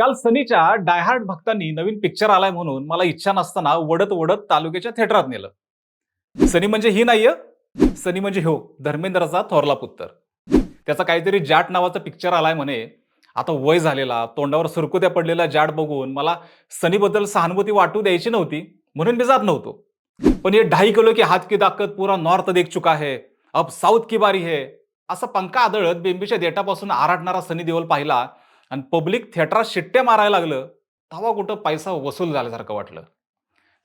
काल सनीच्या डायहार्ड भक्तांनी नवीन पिक्चर आलाय म्हणून मला इच्छा नसताना वडत वडत तालुक्याच्या थिएटरात नेलं. सनी म्हणजे ही नाहीये. सनी म्हणजे हो धर्मेंद्रचा थोरला पुत्र. त्याचा काहीतरी जाट नावाचा पिक्चर आलाय म्हणे. आता वय झालेला तोंडावर सुरकुत्या पडलेला जाट बघून मला सनीबद्दल सहानुभूती वाटू द्यायची नव्हती म्हणून मी जात नव्हतो. पण हे ढाई किलो की हात की दाखत पुरा नॉर्थ देख चुका है अब साऊथ की बारी है असा पंखा आदळत बेंबीच्या देटापासून आराटणारा सनी देओल पाहिला आणि पब्लिक थिएटरात शिट्ट्या मारायला लागलं तेव्हा कुठं पैसा वसूल झाल्यासारखं वाटलं.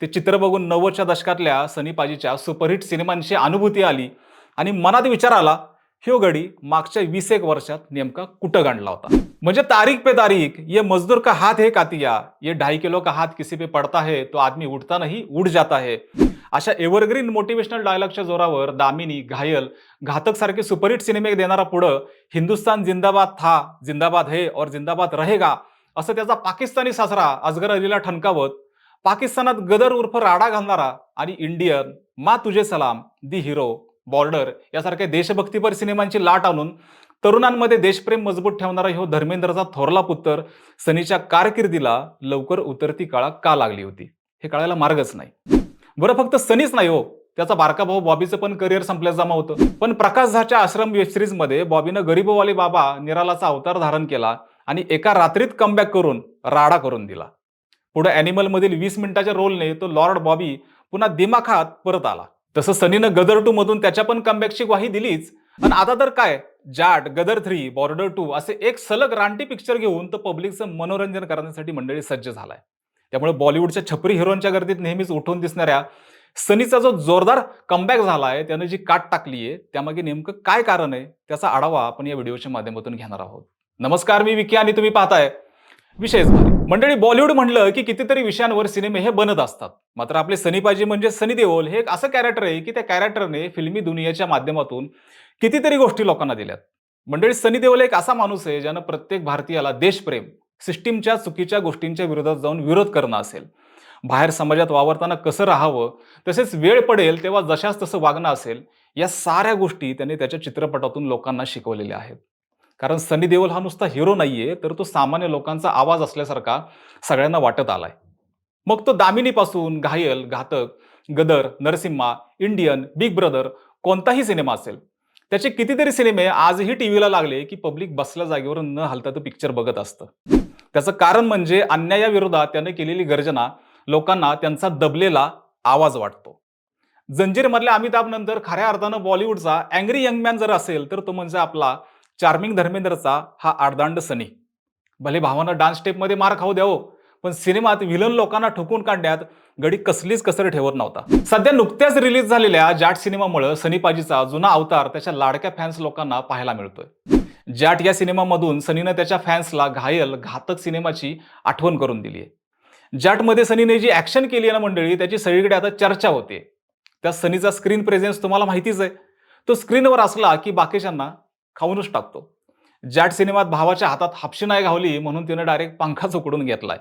ते चित्र बघून नव्वदच्या दशकातल्या सनीपाजीच्या सुपरहिट सिनेमांची अनुभूती आली आणि मनात विचार आला ह्यो गडी मागच्या वीस एक वर्षात नेमका कुठं गांडला होता? म्हणजे तारीख पे तारीख ये मजदूर का हात हे कातिया? ये ढाई किलो का हात किसी पे पडता है? तो आदमी उठता नाही उठ जाता है. अशा एव्हरग्रीन मोटिवेशनल डायलॉगच्या जोरावर दामिनी घायल घातक सारखे सुपरहिट सिनेमे देणारा पुढं हिंदुस्तान जिंदाबाद था जिंदाबाद हे और जिंदाबाद रहेगा असं त्याचा पाकिस्तानी सासरा अजगर अलीला ठणकावत पाकिस्तानात गदर उर्फ राडा घालणारा आणि इंडियन मा तुझे सलाम दी हिरो बॉर्डर यासारख्या देशभक्तीपर सिनेमांची लाट आणून तरुणांमध्ये देशप्रेम मजबूत ठेवणारा हो धर्मेंद्रचा थोरला पुत्र सनीच्या कारकिर्दीला लवकर उतरती काळा का लागली होती? हे कळायला मार्गच नाही. बरं फक्त सनीच नाही हो. त्याचा बारका भाऊ बॉबीचं पण करिअर संपल्यास जमा होतं. पण प्रकाश झाच्या आश्रम वेबसिरीजमध्ये बॉबीनं गरीबवाले बाबा निरालाचा अवतार धारण केला आणि एका रात्रीत कमबॅक करून राडा करून दिला. पुढे अॅनिमलमधील वीस मिनिटाच्या रोलने तो लॉर्ड बॉबी पुन्हा दिमाखात परत आला. तसं सनीनं गदर टू मधून त्याच्या पण कमबॅकची ग्वाही दिलीच. आणि आता तर काय? Jaat Gadar three border two असे एक सलग रानटी पिक्चर घेऊन तो पब्लिकचं मनोरंजन करण्यासाठी मंडळी सज्ज झालाय. त्यामुळे बॉलिवूडच्या छपरी हिरोंच्या गर्दीत नेहमीच उठून दिसणाऱ्या सनीचा जो जोरदार कमबॅक झाला आहे त्यानं जी काट टाकली आहे त्यामागे नेमकं काय कारण आहे त्याचा आढावा आपण या व्हिडिओच्या माध्यमातून घेणार आहोत. नमस्कार मी विकी आणि तुम्ही पाहताय विशेष मंडळी बॉलिवूड म्हणलं की कितीतरी विषयांवर सिनेमे हे बनत असतात. मात्र आपले सनीपाजी म्हणजे सनी देओल हे एक असं कॅरेक्टर आहे की त्या कॅरेक्टरने फिल्मी दुनियेच्या माध्यमातून कितीतरी गोष्टी लोकांना दिल्यात. मंडळी सनी देओल एक असा माणूस आहे ज्यानं प्रत्येक भारतीयाला देशप्रेम सिस्टीमच्या चुकीच्या गोष्टींच्या विरोधात जाऊन विरोध करणं असेल. बाहेर समाजात वावरताना कसं राहावं तसेच वेळ पडेल तेव्हा जशाच तसं वागणं असेल या साऱ्या गोष्टी त्याने त्याच्या चित्रपटातून लोकांना शिकवलेल्या आहेत. कारण सनी देओल हा नुसता हिरो नाहीये तर तो सामान्य लोकांचा आवाज असल्यासारखा सगळ्यांना वाटत आलाय. मग तो दामिनीपासून Ghayal Ghatak Gadar Narasimha Indian big brother कोणताही सिनेमा असेल त्याचे कितीतरी सिनेमे आजही टीव्हीला लागले की पब्लिक बसल्या जागेवर न हलता तो पिक्चर बघत असतं. त्याचं कारण म्हणजे अन्यायाविरोधात त्याने केलेली गर्जना लोकांना त्यांचा दबलेला आवाज वाटतो. जंजीरमधल्या अमिताभ नंतर खऱ्या अर्थानं बॉलिवूडचा अँग्री यंग मॅन जर असेल तर तो म्हणजे आपला चार्मिंग धर्मेंद्रचा हा आडदांड सनी. भले भावानं डान्स स्टेपमध्ये मार खाऊ द्यावं हो, पण सिनेमात विलन लोकांना ठोकून काढण्यात गडी कसलीच कसर ठेवत नव्हता. सध्या नुकत्याच रिलीज झालेल्या जाट सिनेमामुळे सनी पाजीचा जुना अवतार त्याच्या लाडक्या फॅन्स लोकांना पाहायला मिळतोय. जाट या सिनेमामधून सनीनं त्याच्या फॅन्सला घायल घातक सिनेमाची आठवण करून दिली आहे. जाटमध्ये सनीने जी ऍक्शन केली आहे ना मंडळी त्याची सगळीकडे आता चर्चा होते. त्या सनीचा स्क्रीन प्रेझेन्स तुम्हाला माहितीच आहे. तो स्क्रीनवर असला की बाकीच्यांना खाऊनच टाकतो. जाट सिनेमात भावाच्या हातात हापशी नाही घावली म्हणून तिनं डायरेक्ट पंखाच उकडून घेतलाय.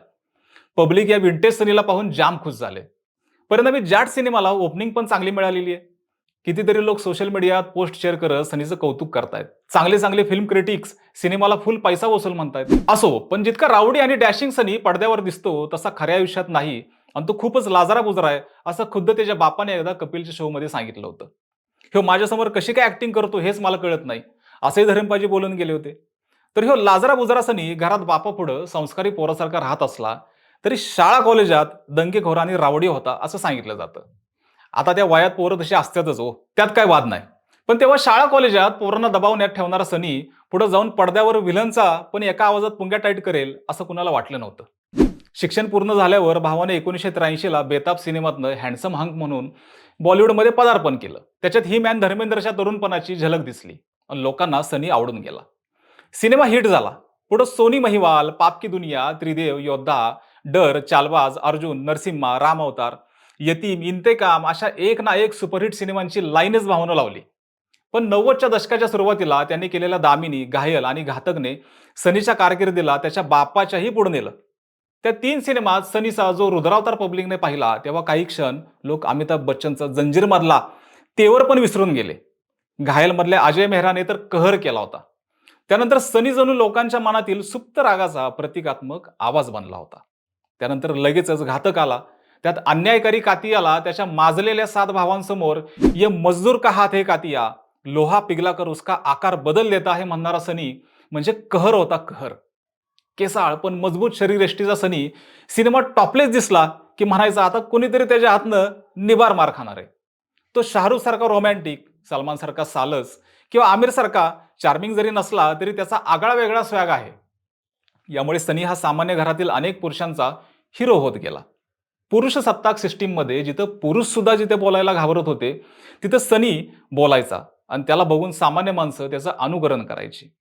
पब्लिक या विंटेज सनीला पाहून जाम खुश झाले. परिणामी जाट सिनेमाला ओपनिंग पण चांगली मिळालेली आहे. कितीतरी लोक सोशल मीडियात पोस्ट शेअर करत सनीचं कौतुक करतायत. चांगले चांगले फिल्म क्रिटिक्स सिनेमाला फुल पैसा वसूल म्हणतायत. असो पण जितका रावडी आणि डॅशिंग सनी पडद्यावर दिसतो तसा खऱ्या आयुष्यात नाही. आणि तो खूपच लाजारा बुजरा आहे असं खुद्द त्याच्या बापाने एकदा कपिलच्या शो मध्ये सांगितलं होतं. ह्यो माझ्यासमोर कशी काय ऍक्टिंग करतो हेच मला कळत नाही. असे धर्मपाजी बोलून गेले होते. तर ह्यो लाजरा बुजरा सनी घरात बापापुढं संस्कारी पोरासारखा राहत असला तरी शाळा कॉलेजात दंगेखोर आणि रावडी होता असं सांगितलं जातं. आता त्या वयात पोरं तशी असतातच हो. त्यात काय वाद नाही. पण तेव्हा शाळा कॉलेजात पोरांना दबावण्यात ठेवणारा सनी पुढे जाऊन पडद्यावर विलनचा पण एका आवाजात पुंग्या टाईट करेल असं कुणाला वाटलं नव्हतं. शिक्षण पूर्ण झाल्यावर भावाने एकोणीसशे त्र्याऐंशीला बेताब सिनेमातनं हँडसम हंक म्हणून बॉलिवूडमध्ये पदार्पण केलं. त्याच्यात ही मॅन धर्मेंद्रच्या तरुणपणाची झलक दिसली आणि लोकांना सनी आवडून गेला. सिनेमा हिट झाला. पुढं सोनी महिवाल पाप की दुनिया त्रिदेव योद्धा डर चालबाज अर्जुन नरसिम्हा राम अवतार यतीम इंतेकाम अशा एक ना एक सुपरहिट सिनेमांची लाईनच भावनं लावली. पण नव्वदच्या दशकाच्या सुरुवातीला त्यांनी केलेल्या दामिनी घायल आणि घातकने सनीच्या कारकिर्दीला त्याच्या बापाच्याही पुढे नेलं. त्या तीन सिनेमात सनीचा जो रुद्रावतार पब्लिकने पाहिला तेव्हा काही क्षण लोक अमिताभ बच्चनचा जंजीर मधला तेवर पण विसरून गेले. घायलमधल्या अजय मेहराने तर कहर केला होता. त्यानंतर सनी जणू लोकांच्या मनातील सुप्त रागाचा प्रतिकात्मक आवाज बनला होता. त्यानंतर लगेचच घातक आला. त्यात अन्यायकारी कातियाला त्याच्या माजलेल्या सात भावांसमोर ये मजदूर का हात हे कातिया? लोहा पिघला कर उसका आकार बदल देता हे म्हणणारा सनी म्हणजे कहर होता कहर. केसाळ पण मजबूत शरीरयष्टीचा सनी सिनेमात टॉपलेस दिसला की म्हणायचा आता कोणीतरी त्याच्या हातनं निबार मार खाणार आहे. तो शाहरुख सारखा रोमॅन्टिक सलमान सारखा सालस किंवा आमिर सारखा चार्मिंग जरी नसला तरी त्याचा आगळा वेगळा स्वॅग आहे. यामुळे सनी हा सामान्य घरातील अनेक पुरुषांचा हिरो होत गेला. पुरुष सत्ताक सिस्टीममध्ये जिथं पुरुष सुद्धा जिथे बोलायला घाबरत होते तिथं सनी बोलायचा आणि त्याला बघून सामान्य माणसं त्याचं अनुकरण करायची.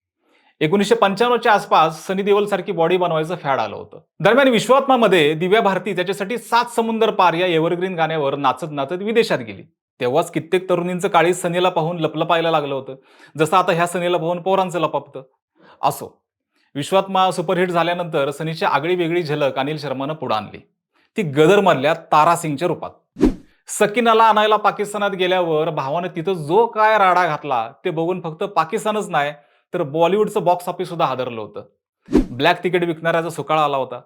एकोणीसशे पंच्याण्णवच्या आसपास सनी देवल सारखी बॉडी बनवायचं फॅड आलं होतं. दरम्यान विश्वात्मामध्ये दिव्या भारती त्याच्यासाठी सात समुंदर पार या एव्हरग्रीन गाण्यावर नाचत नाचत विदेशात गेली. तेव्हाच कित्येक तरुणींचं काळी सनीला पाहून लपलपायला लागलं होतं. जसं आता ह्या सनीला पाहून पोरांचं लपपतं. असो. विश्वात्मा सुपरहिट झाल्यानंतर सनीची आगळी वेगळी झलक अनिल शर्मानं पुढे आणली. ती गदरमधल्या तारा सिंगच्या रूपात. सकिनाला आणायला पाकिस्तानात गेल्यावर भावानं तिथं जो काय राडा घातला ते बघून फक्त पाकिस्तानच नाही तर बॉलिवूडचं बॉक्स ऑफिस सुद्धा हादरलं होतं. ब्लॅक तिकीट विकणाऱ्याचा सुकाळ आला होता.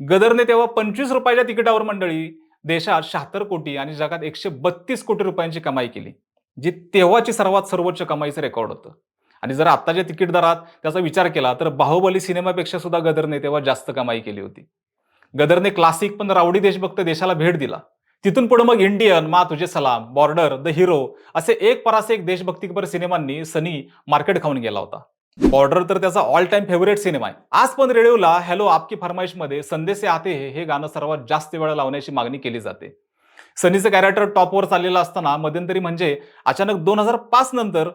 गदरने तेव्हा पंचवीस रुपयाच्या तिकिटावर मंडळी देशात शहात्तर कोटी आणि जगात एकशे बत्तीस कोटी रुपयांची कमाई केली जी तेव्हाची सर्वात सर्वोच्च कमाईचं रेकॉर्ड होतं. आणि जर आत्ताच्या तिकीट दरात त्याचा विचार केला तर बाहुबली सिनेमापेक्षा सुद्धा गदरने तेव्हा जास्त कमाई केली होती. गदरने क्लासिक पण रावडी देशभक्त देशाला भेट दिला. तिथून पुढे मग इंडियन मा तुझे सलाम बॉर्डर द हिरो असे एक परासे एक देशभक्तीपर सिनेमांनी सनी मार्केट खाऊन गेला होता. बॉर्डर तर त्याचा ऑल टाइम फेवरेट सिनेमा आहे. आज पण रेडिओला हॅलो आपकी फरमाईशमध्ये संदेश आते हे हे गाणं सर्वात जास्त वेळा लावण्याची मागणी केली जाते. सनीचं कॅरेक्टर टॉपवर चाललेलं असताना मध्यंतरी म्हणजे अचानक दोन हजार पाच नंतर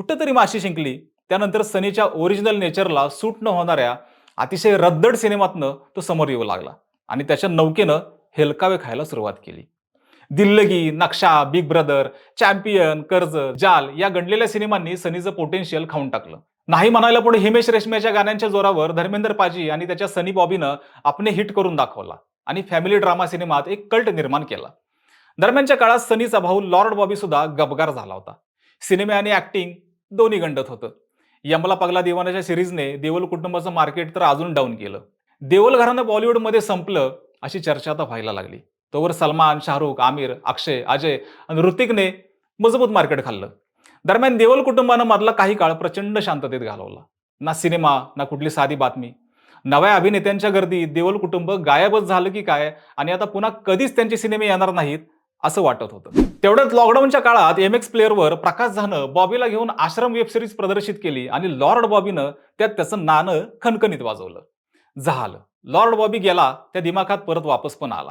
कुठंतरी माशी शिंकली. त्यानंतर सनीच्या ओरिजिनल नेचरला सूट न होणाऱ्या अतिशय रद्दड सिनेमातनं तो समोर येऊ लागला आणि त्याच्या नौकेनं हेलकावे खायला सुरुवात केली. Dillagi Naksha big brother champion Karz Jaal या गणलेल्या सिनेमांनी सनीचं पोटेन्शियल खाऊन टाकलं. नाही म्हणायला पुढे हिमेश रेशमियाच्या गाण्यांच्या जोरावर धर्मेंद्र पाजी आणि त्याच्या सनी बॉबीनं आपले हिट करून दाखवला आणि फॅमिली ड्रामा सिनेमात एक कल्ट निर्माण केला. दरम्यानच्या काळात सनीचा भाऊ लॉर्ड बॉबी सुद्धा गबगार झाला होता. सिनेमे आणि ऍक्टिंग दोन्ही गंडत होतं. यमला पगला देवानाच्या सिरीजने देवल कुटुंबाचं मार्केट तर अजून डाऊन केलं. देवल घरानं बॉलिवूडमध्ये संपलं अशी चर्चा आता व्हायला लागली. तोवर सलमान शाहरुख आमिर अक्षय अजय आणि ऋतिकने मजबूत मार्केट खाल्लं. दरम्यान देवल कुटुंबानं मधला काही काळ प्रचंड शांततेत घालवला. ना सिनेमा ना कुठली साधी बातमी. नव्या अभिनेत्यांच्या गर्दीत देवल कुटुंब गायबच झालं की काय? आणि आता पुन्हा कधीच त्यांचे सिनेमे येणार नाहीत. असं वाटत होतं. तेवढ्याच लॉकडाऊनच्या काळात एम एक्स प्लेअरवर प्रकाश झानं बॉबीला घेऊन आश्रम वेब सिरीज प्रदर्शित केली आणि लॉर्ड बॉबीनं त्यात त्याचं नाणं खणखणीत वाजवलं. झालं. लॉर्ड बॉबी गेला त्या दिमाखात परत वापस पण आला.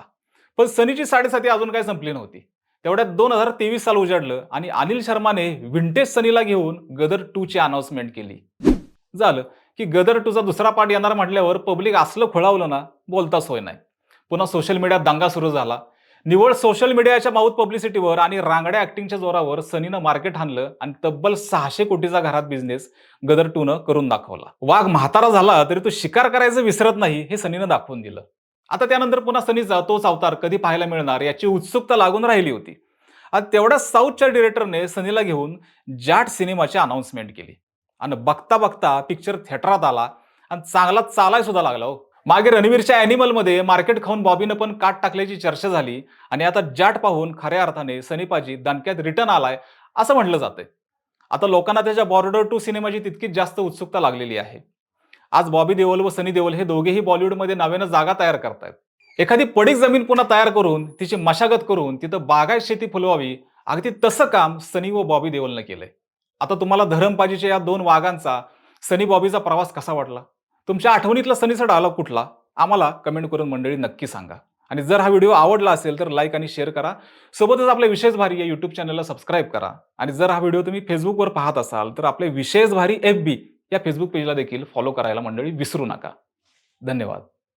पण सनीची साडेसाती अजून काय संपली नव्हती. तेवढ्यात दोन हजार तेवीस साल उजाडलं आणि अनिल शर्माने विंटेज सनीला घेऊन गदर टू ची अनाउन्समेंट केली. झालं. की गदर टूचा दुसरा पार्ट येणार म्हटल्यावर पब्लिक असलं खोळावलं ना बोलताच होय नाही. पुन्हा सोशल मीडियात दांगा सुरू झाला. निवळ सोशल मीडियाच्या माऊथ पब्लिसिटीवर आणि रांगड्या ऍक्टिंगच्या जोरावर सनीनं मार्केट आणलं आणि तब्बल सहाशे कोटीचा घरात बिझनेस गदर टूनं करून दाखवला. वाघ म्हातारा झाला तरी तो शिकार करायचं विसरत नाही हे सनीनं दाखवून दिलं. आता त्यानंतर पुन्हा सनीचा तोच अवतार कधी पाहायला मिळणार याची उत्सुकता लागून राहिली होती. आणि तेवढ्या साऊथच्या डिरेक्टरने सनीला घेऊन जाट सिनेमाची अनाऊन्समेंट केली. आणि बघता बघता पिक्चर थिएटरात आला आणि चांगला चालाय सुद्धा लागला हो. मागे रणवीरच्या अॅनिमलमध्ये मार्केट खाऊन बॉबीनं पण काट टाकल्याची चर्चा झाली आणि आता जाट पाहून खऱ्या अर्थाने सनीपाजी दणक्यात रिटर्न आलाय असं म्हटलं जातंय. आता लोकांना त्याच्या बॉर्डर टू सिनेमाची तितकीच जास्त उत्सुकता लागलेली आहे. आज बॉबी देओल व सनी देओल हे दोघेही बॉलिवूडमध्ये नव्यानं जागा तयार करतायत. एखादी पडीक जमीन पुन्हा तयार करून तिची मशागत करून तिथं बागायत शेती फुलवावी अगदी तसं काम सनी व बॉबी देओलनं केलंय. आता तुम्हाला धरमपाजीच्या या दोन वाघांचा सनी बॉबीचा प्रवास कसा वाटला? तुमच्या आठवणीतला सनीचा डायलॉग कुठला? आम्हाला कमेंट करून मंडळी नक्की सांगा. आणि जर हा व्हिडिओ आवडला असेल तर लाईक आणि शेअर करा. सोबतच आपल्या विशेष भारी या यूट्यूब चॅनलला सबस्क्राईब करा. आणि जर हा व्हिडिओ तुम्ही फेसबुकवर पाहत असाल तर आपले विशेष भारी एफ बी या फेसबुक पेजला देखील फॉलो करायला मंडळी विसरू नका. धन्यवाद.